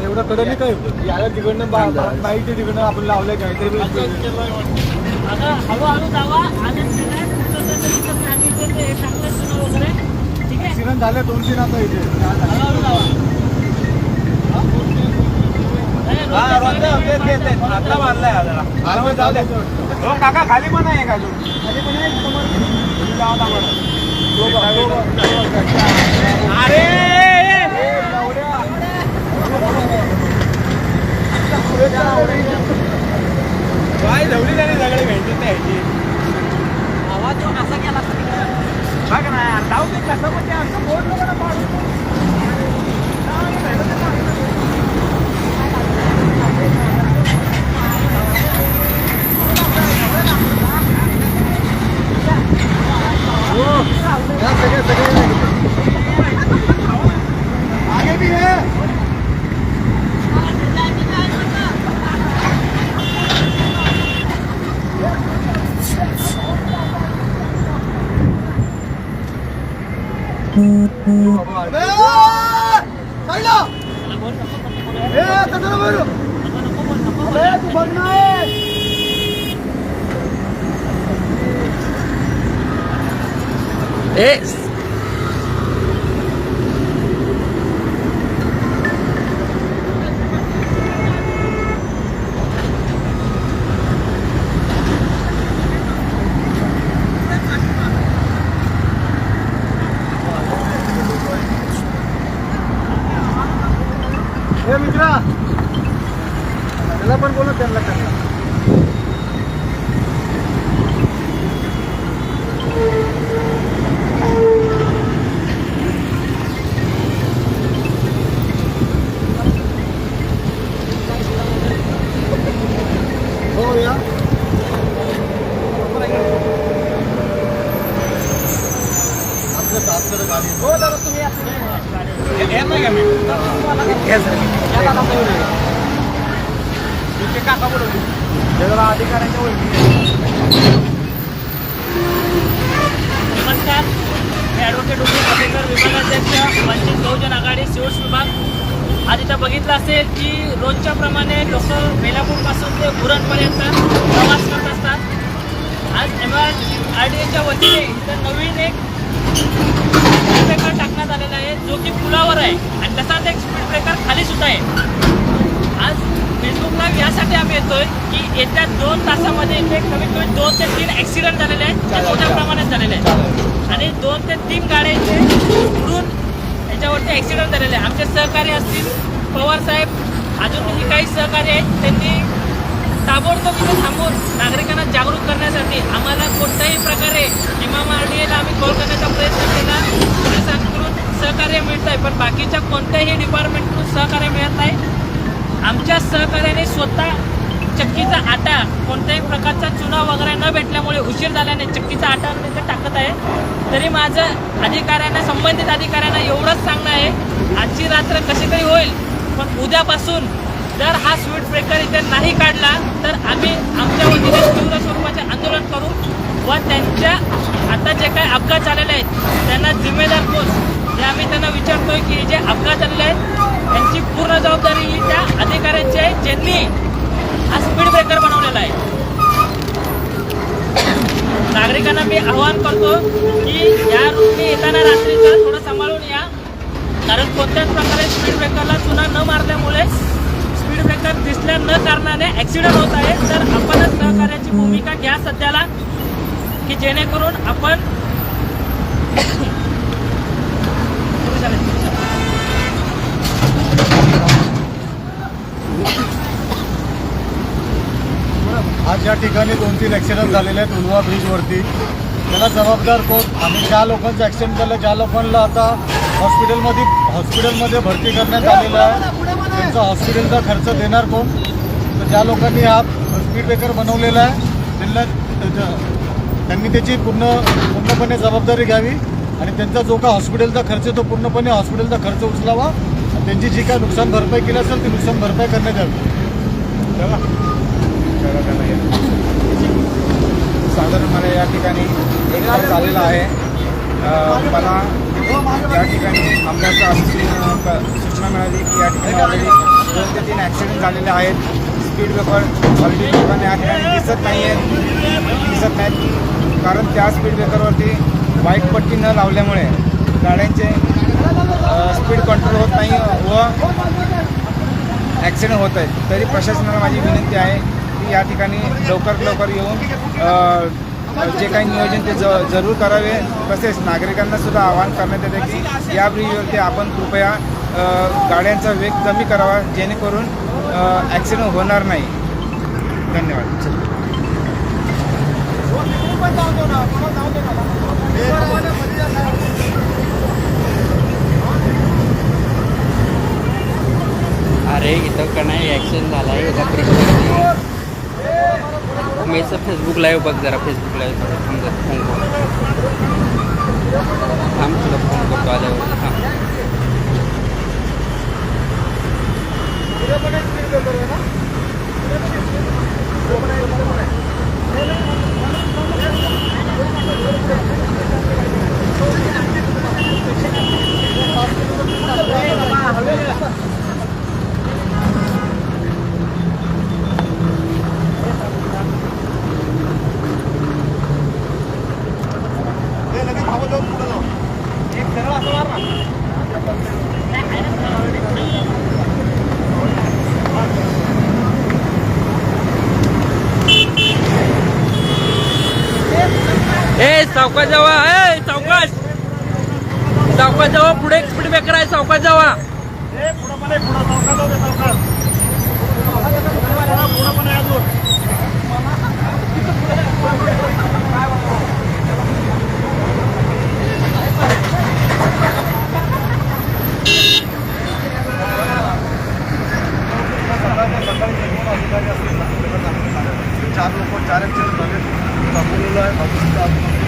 एवढं कडे नाही काय? याला तिकडनं बा- बा- बाईच्या तिकडनं आपण लावलंय हळूहळू जावा. सांगितलं ते हे टाकलं सुना वगैरे. ठीक आहे? ऍक्सिडेंट झाले दोन तीन आता इथे. आता. आरामात जाऊ दे. हो काका खाली पण आहे का अजून? खाली पण आहे, अरे काय धवली त्याने सगळे भेटत नाही आवाज असा गेला बघ ना यार, जाऊ दे कसं पण ते आमचं बोर्ड नको એ मित्रा त्याला पण बोला त्यांना त्यांना हो हो दादा तुम्ही काका बोलवली. अधिकाऱ्यांच्या ओळखी नमस्कार मी ॲडव्होकेट उमेश आंबेडकर विभागाध्यक्ष वंचित बहुजन आघाडी शिवस विभाग आज इथं बघितलं असेल की रोजच्या प्रमाणे लोक बेलापूरपासून ते उरणपर्यंत प्रवास करत असतात आज एम आर आर डी एच्या वतीने इथं नवीन एक टाकण्यात आलेला आहे जो की पुलावर आहे. आणि तसाच एक स्पीड ब्रेकर खाली सुद्धा आहे. आज फेसबुक लाईव्ह यासाठी आम्ही येतोय की येत्या दोन तासामध्ये इथे कमीत कमी दोन ते तीन ॲक्सिडेंट झालेले आहेत ते मोठ्या प्रमाणात झालेले आहेत. आणि दोन ते तीन गाड्या इथे उडून याच्यावरती ॲक्सिडेंट झालेले आहे आमचे सहकारी असतील पवार साहेब अजूनही काही सहकारी आहेत त्यांनी ताबडतोब इथे थांबून नागरिकांना जागरूक करण्यासाठी आम्हाला कोणत्याही प्रकारे इमाम आम्ही कॉल करण्याचा प्रयत्न केला. पोलिसांकडून सहकार्य मिळत आहे पण बाकीच्या कोणत्याही डिपार्टमेंटकडून सहकार्य मिळत नाही. आमच्या सहकार्याने स्वतः चक्कीचा आटा कोणत्याही प्रकारचा चुना वगैरे न भेटल्यामुळे उशीर झाल्याने चक्कीचा आटा तिथे टाकत आहे. तरी माझं अधिकाऱ्यांना संबंधित अधिकाऱ्यांना एवढंच सांगणं आहे आजची रात्र कशी तरी होईल पण उद्यापासून जर हा स्पीड ब्रेकर इथे नाही काढला तर आम्ही आमच्या वतीने तीव्र स्वरूपाचे आंदोलन करू व त्यांच्या आता जे काही अपघात झालेले आहेत त्यांना जिम्मेदार कोण? हे आम्ही त्यांना विचारतोय की हे जे अपघात झालेले आहेत त्यांची पूर्ण जबाबदारी ही त्या अधिकाऱ्यांची आहे ज्यांनी हा स्पीड ब्रेकर बनवलेला आहे. नागरिकांना मी आवाहन करतो की या रूटने येताना रात्रीचा थोडं सांभाळून या. कारण कोणत्याच प्रकारे स्पीड ब्रेकरला चुना न मारल्यामुळे स्पीड ब्रेकर दिसल्या न कारणाने ॲक्सिडेंट होत आहे. तर आपणच सहकार्याची भूमिका घ्या सध्याला की जेणेकरून आपण आज या ठिकाणी दोन तीन ॲक्सिडेंट झालेले आहेत उलवा ब्रिजवरती त्याला जबाबदार कोण? आम्ही ज्या लोकांचं ॲक्सिडेंट झालं ज्या लोकांना आता हॉस्पिटलमध्ये हॉस्पिटलमध्ये भरती करण्यात आलेलं आहे. त्यांचा हॉस्पिटलचा खर्च देणार कोण तर ज्या लोकांनी हा स्पीड ब्रेकर बनवलेला आहे त्यांना त्यांनी त्याची पूर्ण पूर्णपणे जबाबदारी घ्यावी आणि त्यांचा जो का हॉस्पिटलचा खर्च तो पूर्णपणे हॉस्पिटलचा खर्च उचलावा आणि त्यांची जी काय नुकसान भरपाई केली असेल ती नुकसान भरपाई करण्यात यावी चला. या. साधारण मला या ठिकाणी एक झालेला आहे मला या ठिकाणी आमदारचा असं सूचना मिळाली की या ठिकाणी ऑलरेडी दोन ते तीन ॲक्सिडेंट झालेले आहेत. स्पीड ब्रेकर ऑलरेडी लोकांना या ठिकाणी दिसत नाही आहेत दिसत नाहीत. कारण त्या स्पीड ब्रेकरवरती वाईट पट्टी न लावल्यामुळे गाड्यांचे स्पीड कंट्रोल होत नाही व ॲक्सिडेंट होत आहेत तरी प्रशासनाला माझी विनंती आहे की या ठिकाणी लवकरात लवकर येऊन जे काही नियोजन ते ज जरूर करावे. तसेच नागरिकांना सुद्धा आवाहन करण्यात येते की या ब्रिजवरती आपण कृपया गाड्यांचा वेग कमी करावा जेणेकरून ॲक्सिडेंट होणार नाही. धन्यवाद. अरे इथं का नाही ॲक्सिडेंट झाला आहे एका ब्रिजवरती सब फेसबुक लाइव बघ जरा फेसबुक लाइव कर थांब जरा फ़ोन करू. थांब, तुला फ़ोन करतो आल्यावर. थांब. ए चौकात जावा. ए चौकात. चौकात जावा. पुढे एक स्पीड ब्रेकर आहे चौकात जावा चार लोक चार ॲक्सिडेंट झाले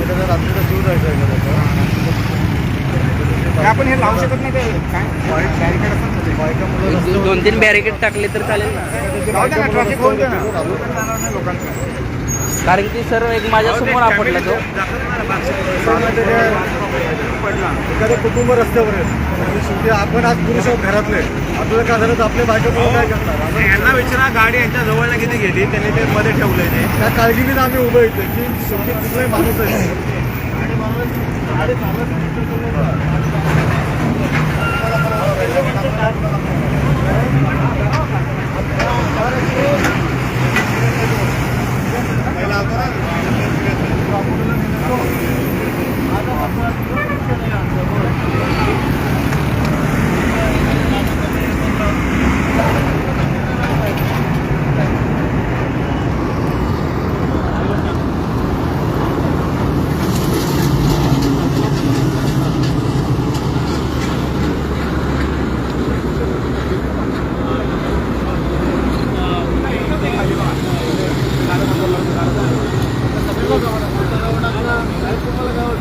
रात्रीचा जीव जायचा आपण हे लावू शकत नाही ते काय बॅरिकेड असतात ना ते. बायका मुलं एक दो- दोन तीन बॅरिकेड टाकले तर चालेल ना राहू द्या ना, traffic होऊ द्या ना. जाणार नाही लोकांचं. कारण की सर एक माझ्यासमोर आपटला तो. एखादं कुटुंब रस्त्यावर आहे आणि आपण आज पुरुष आहोत घरातले. आपल्याला काय झालं तर आपल्या बायका काय करणार आपण यांना विचारा गाडी यांच्या जवळला किती गेली त्यांनी ते मध्ये ठेवलंय ते. त्या काळजीने आम्ही उभं येतो की शेवटी कुठलाही माणूस आहे.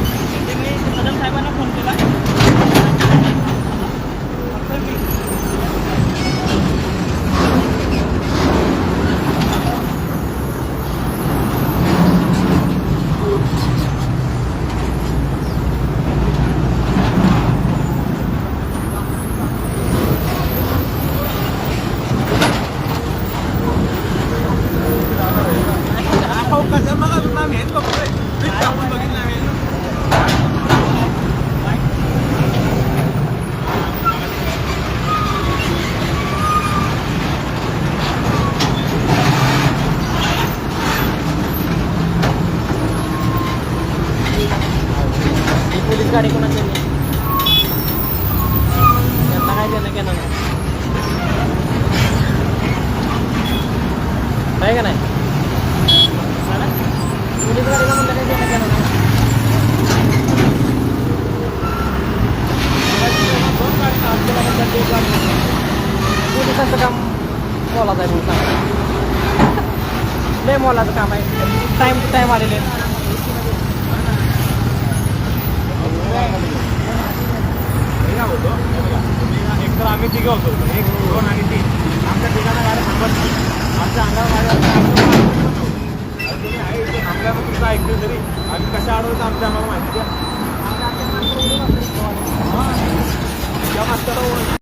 मी कदम साहेबांना फोन केला ही पोलीस गाडी कोणाची आहे? त्यांना काय देणं घेणं नाही आहे का नाही हा ना? पोलीस गाडीला म्हणलं काय देणं घेणं नाही दोन गाडी आज केल्यानंतर ते एक गाडी पोलिसांचं काम बोलायचं आहे म्हणून सांगा मोलाचं काम आहे. टाईम टू टाईम आलेले होतो एक तर आम्ही तिघं होतो एक दोन आणि तीन आमच्या ठिकाणा गाड्या थांबत नाही आमच्या अंगावर गाड्या तुम्ही आहे इथे थांबल्यावर तुमचं ऐकलं तरी आम्ही कशा अडवतो आमच्या आम्हाला माहिती द्या